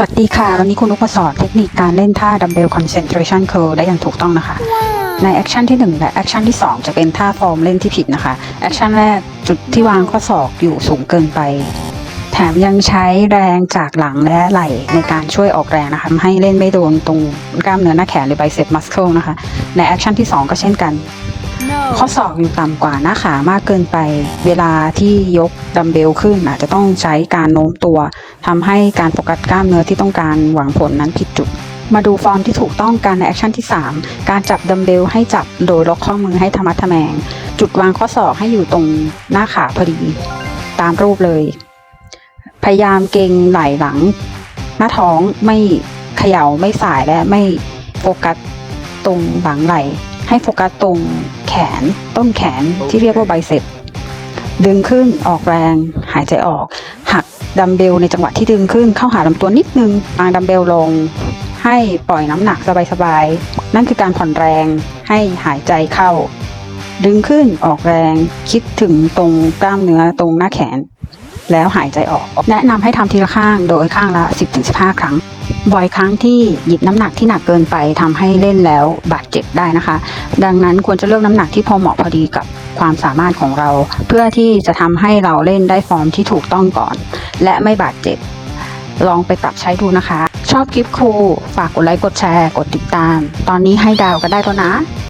สวัสดีค่ะ วันนี้คุณนุกมาสอนเทคนิคการเล่นท่าดัมเบลคอนเซนทร t ชันเคิลได้อย่างถูกต้องนะคะ ในแอคชั่นที่ 1 และแอคชั่นที่ 2 จะเป็นท่าฟอร์มเล่นที่ผิดนะคะแอคชั่นแรกจุดที่วางข้อศอกอยู่สูงเกินไป แถมยังใช้แรงจากหลังและไหล่ในการช่วยออกแรงนะคะทำให้เล่นไม่โดนตรงกล้ามเนื้อหน้าแขนหรือไบเซปมัสเคิลนะคะ ในแอคชั่นที่ 2 ก็เช่นกัน ข้อศอกอยู่ต่ำกว่าหน้าขามากเกินไป เวลาที่ยกดัมเบลขึ้นอาจจะต้องใช้การโน้มตัวทำให้การโฟกัสกล้ามเนื้อที่ต้องการหวังผลนั้นผิดจุดมาดูฟอร์มที่ถูกต้องกันในแอคชั่นที่ 3 การจับดัมเบลให้จับโดยล็อกข้อมือให้ธรรมัดทะแมง จุดวางข้อศอกให้อยู่ตรงหน้าขาพอดี ตามรูปเลย พยายามเกงไหล่หลัง หน้าท้องไม่เขย่าไม่สายและไม่โฟกัสตรงหลังไหล่ ให้โฟกัสตรงแขนต้นแขนที่เรียกว่าไบเซปดึงขึ้นออกแรง หายใจออก หักดัมเบลในจังหวะที่ดึงขึ้นเข้าหาลำตัวนิดนึงวางดัมเบลลง ให้ปล่อยน้ำหนักสบายๆ นั่นคือการผ่อนแรงให้หายใจเข้า ดึงขึ้นออกแรง คิดถึงตรงกล้ามเนื้อตรงหน้าแขน แล้วหายใจออก แนะนำให้ทำทีละข้างโดยข้างละ 10-15 ครั้ง บ่อยครั้งที่หยิบน้ำหนักที่หนักเกินไปทำให้เล่นแล้วบาดเจ็บได้นะคะ ดังนั้นควรจะเลือกน้ำหนักที่พอเหมาะพอดีกับความสามารถของเรา เพื่อที่จะทำให้เราเล่นได้ฟอร์มที่ถูกต้องก่อน และไม่บาดเจ็บ ลองไปปรับใช้ดูนะคะ ชอบคลิปครูฝากกดไลค์กดแชร์ กดติดตาม ตอนนี้ให้ดาวกันได้แล้วนะ